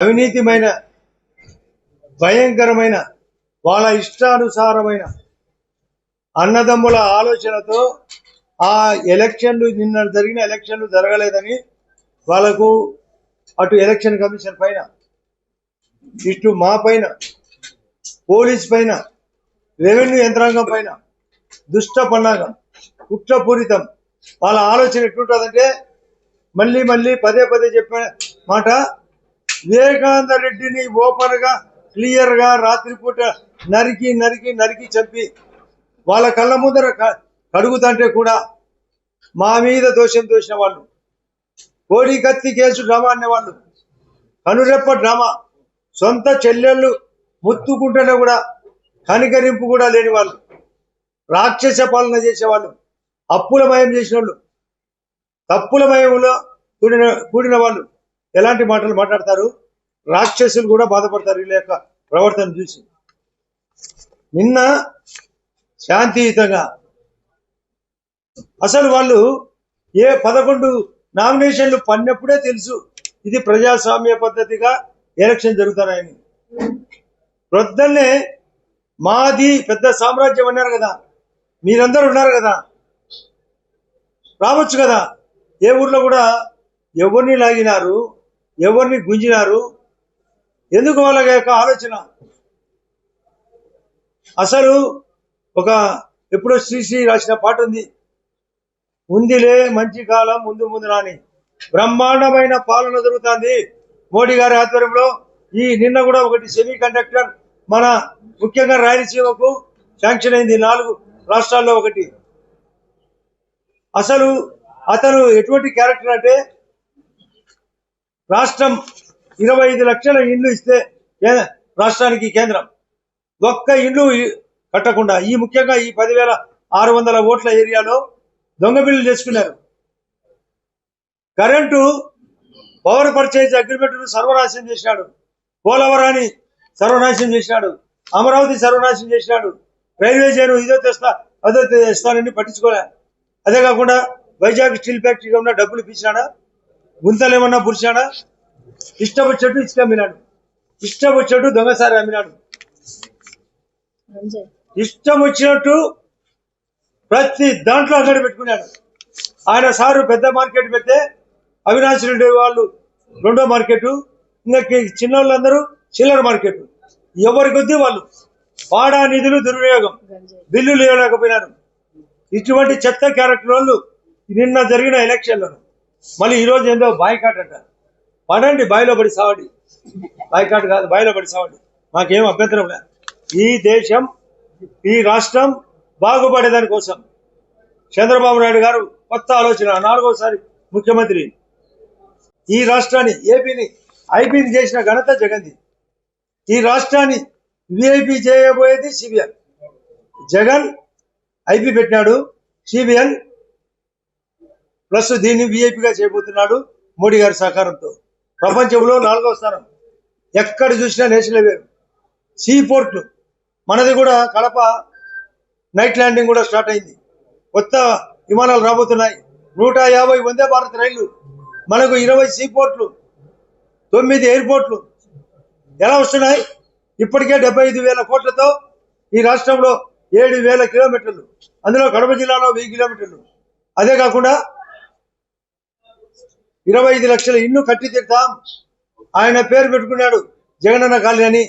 అవినీతిమైన భయంకరమైన వాళ్ళ ఇష్టానుసారమైన అన్నదమ్ముల ఆలోచనతో ఆ ఎలక్షన్లు నిన్న జరిగిన ఎలక్షన్లు జరగలేదని వాళ్ళకు అటు ఎలక్షన్ కమిషన్ పైన ఇటు మా పైన పోలీస్ పైన రెవెన్యూ యంత్రాంగం పైన దుష్ట పన్నాగం కుట్రపూరితం వాళ్ళ ఆలోచన ఎట్లుంటుందంటే మళ్ళీ మళ్ళీ పదే పదే చెప్పిన మాట వివేకానంద రెడ్డిని ఓపెన్గా క్లియర్గా రాత్రిపూట నరికి నరికి నరికి చంపి వాళ్ళ కళ్ళ ముందర కడుగుతంటే కూడా మా మీద దోషం దోషిన వాళ్ళు. కోడి కత్తి కేసు డ్రామా అనేవాళ్ళు. కనురెప్ప డ్రామా. సొంత చెల్లెళ్ళు ముత్తుకుంటేనే కూడా కనికరింపు కూడా లేని వాళ్ళు. రాక్షస పాలన చేసేవాళ్ళు. అప్పులమయం చేసిన వాళ్ళు తప్పుల మయంలో కూడిన కూడిన వాళ్ళు. ఎలాంటి మాటలు మాట్లాడతారు? రాక్షసులు కూడా బాధపడతారు వీళ్ళ యొక్క ప్రవర్తన చూసి. నిన్న శాంతియుతంగా అసలు వాళ్ళు ఏ పదకొండు నామినేషన్లు పడినప్పుడే తెలుసు ఇది ప్రజాస్వామ్య పద్ధతిగా ఎలక్షన్ జరుగుతున్నాయని ప్రొద్దున్నే మాది పెద్ద సామ్రాజ్యం అన్నారు కదా. మీరందరూ ఉన్నారు కదా. రావచ్చు కదా. ఏ ఊర్లో కూడా ఎవరిని లాగినారు? ఎవరిని గుంజినారు? ఎందుకు వాళ్ళ యొక్క ఆలోచన? అసలు ఒక ఎప్పుడో శ్రీశ్రీ రాసిన పాట ఉంది. ఉందిలే మంచి కాలం ముందు ముందు రాని. బ్రహ్మాండమైన పాలన జరుగుతుంది. మోడీ గారి ఆధ్వర్యంలో. ఈ నిన్న కూడా ఒకటి సెమీ కండక్టర్ మన ముఖ్యంగా రాయలసీమకు శాంక్షన్ అయింది. నాలుగు రాష్ట్రాల్లో ఒకటి. అసలు అతను ఎటువంటి క్యారెక్టర్ అంటే రాష్ట్రం ఇరవై ఐదు లక్షల ఇండ్లు ఇస్తే రాష్ట్రానికి కేంద్రం? ఒక్క ఇండ్లు కట్టకుండా ఈ ముఖ్యంగా ఈ పదివేల ఆరు వందల ఓట్ల ఏరియాలో దొంగ బిల్లులు చేసుకున్నారు. కరెంటు పవర్ పర్చేజ్ అగ్రిమెంట్ సర్వనాశనం చేసినాడు. పోలవరాన్ని సర్వనాశనం చేసినాడు. అమరావతి సర్వనాశనం చేసినాడు. రైల్వే జైలు ఇదో తెస్తా అదో తెస్తానని పట్టించుకోలే. అదే కాకుండా వైజాగ్ స్టీల్ ఫ్యాక్టరీగా ఉన్న డబ్బులు పిచ్చినాడా గుంతలు ఏమన్నా పురిచాడా ఇష్టం వచ్చేట్టు ఇసుక అమ్మినాడు ఇష్టం వచ్చేట్టు దొంగసారి అమ్మినాడు. ఇష్టం వచ్చినట్టు ప్రతి దాంట్లో అంగడి పెట్టుకున్నాడు. ఆయన సారు పెద్ద మార్కెట్ పెడితే అవినాష్ రెడ్డి వాళ్ళు రెండో మార్కెట్ ఇంకా చిన్న వాళ్ళందరూ చిల్లర మార్కెట్. ఎవరి కొద్దీ వాళ్ళు వాడా నిధులు దుర్వినియోగం. బిల్లులు ఇవ్వలేకపోయినారు. ఇటువంటి చెత్త క్యారెక్టర్ వాళ్ళు నిన్న జరిగిన ఎలక్షన్లను మళ్ళీ ఈరోజు ఏందో బాయ్కాట్ అంటారు. పడండి బాయిలో పడి సావండి. బాయ్కాట్ కాదు బాయిలో పడి సావండి. మాకేం అభ్యంతరం లేదు. ఈ దేశం ఈ రాష్ట్రం బాగుపడేదాని కోసం చంద్రబాబు నాయుడు గారు కొత్త ఆలోచన నాలుగోసారి ముఖ్యమంత్రి. ఈ రాష్ట్రాన్ని ఏపీని ఐపీని చేసిన ఘనత జగన్ది. ఈ రాష్ట్రాన్ని విఐపి చేయబోయేది సిబిఎన్ జగన్ ఐపీ పెట్టినాడు సిబిఎన్ ప్లస్ దీన్ని విఐపిగా చేయబోతున్నాడు మోడీ గారి సహకారంతో. ప్రపంచంలో నాలుగో స్థానం. ఎక్కడ చూసినా నేషనల్ హైవే. సీ పోర్ట్ మనది కూడా కడప నైట్ ల్యాండింగ్ కూడా స్టార్ట్ అయింది. కొత్త విమానాలు రాబోతున్నాయి. నూట యాభై వందే భారత్ రైళ్ళు. మనకు ఇరవై సీ పోర్ట్లు తొమ్మిది ఎయిర్పోర్ట్లు. ఎలా వస్తున్నాయి? ఇప్పటికే డెబ్బై ఐదు వేల కోట్లతో ఈ రాష్ట్రంలో ఏడు వేల కిలోమీటర్లు. అందులో కడప జిల్లాలో వెయ్యి కిలోమీటర్లు. అదే కాకుండా ఇరవై ఐదు లక్షల ఇల్లు కట్టి తీరుతాం. ఆయన పేరు పెట్టుకున్నాడు జగనన్న కాలనీ అని.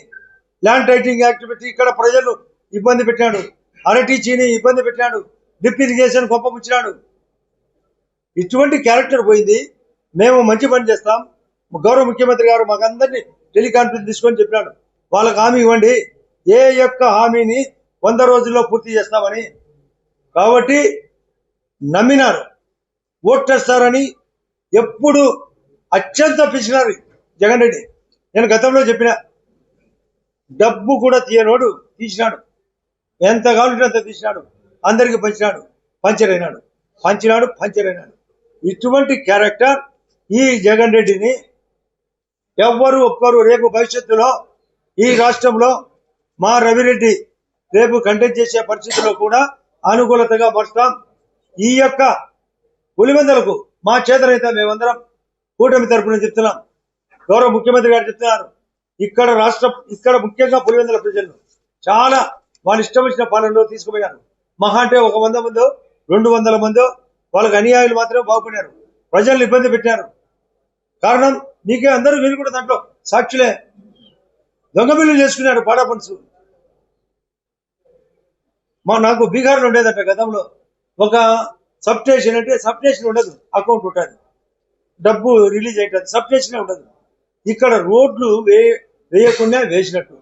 ల్యాండ్ టైటింగ్ యాక్ట్ పెట్టి ఇక్కడ ప్రజలు ఇబ్బంది పెట్టాడు అరటి చీని ఇబ్బంది పెట్టాడు డిప్ ఇరిగేషన్ గొప్పపుచ్చినాడు ఇటువంటి క్యారెక్టర్ పోయింది. మేము మంచి పని చేస్తాం. గౌరవ ముఖ్యమంత్రి గారు మాకందరినీ టెలికాన్ఫరెన్స్ తీసుకొని చెప్పినాడు. వాళ్ళకి హామీ ఇవ్వండి. ఏ యొక్క హామీని వంద రోజుల్లో పూర్తి చేస్తామని. కాబట్టి నమ్మినారు. ఓట్లేస్తారని ఎప్పుడు అత్యంత పిచ్చినారు జగన్ రెడ్డి నేను గతంలో చెప్పిన డబ్బు కూడా తీయనోడు తీసినాడు. ఎంత కావాలంటే అంత తీసినాడు. అందరికి పంచినాడు. పంచర్ అయినాడు పంచినాడు పంచర్ అయినాడు ఇటువంటి క్యారెక్టర్ ఈ జగన్ రెడ్డిని ఎవ్వరు ఒక్కరు రేపు భవిష్యత్తులో ఈ రాష్ట్రంలో మా రవిరెడ్డి రేపు కంటెంట్ చేసే పరిస్థితుల్లో కూడా అనుకూలతగా పరుస్తాం ఈ యొక్క పులివెందలకు మా చేతనైతే మేమందరం కూటమి తరపున చెప్తున్నాం. గౌరవ ముఖ్యమంత్రి గారు చెప్తున్నారు. ఇక్కడ రాష్ట్ర ఇక్కడ ముఖ్యంగా పులివెందుల ప్రజలు చాలా వాళ్ళు ఇష్టం వచ్చిన పాలనలో తీసుకుపోయారు. మహా అంటే ఒక వంద మందో రెండు వందల మందో వాళ్ళకి అనుయాయులు మాత్రమే బాగుపడినారు. ప్రజల్ని ఇబ్బంది పెట్టారు. కారణం నీకే అందరూ వీరు కూడా దాంట్లో సాక్షులే. దొంగబిల్లు చేసుకున్నారు పాడపనుసు మా నాకు బీహార్లో ఉండేదట గతంలో. ఒక సబ్స్టేషన్ అంటే సబ్స్టేషన్ ఉండదు అకౌంట్ ఉంటుంది. డబ్బు రిలీజ్ అవుతుంది సబ్స్టేషనే ఉండదు. ఇక్కడ రోడ్లు వే వేయకుండా వేసినట్టు.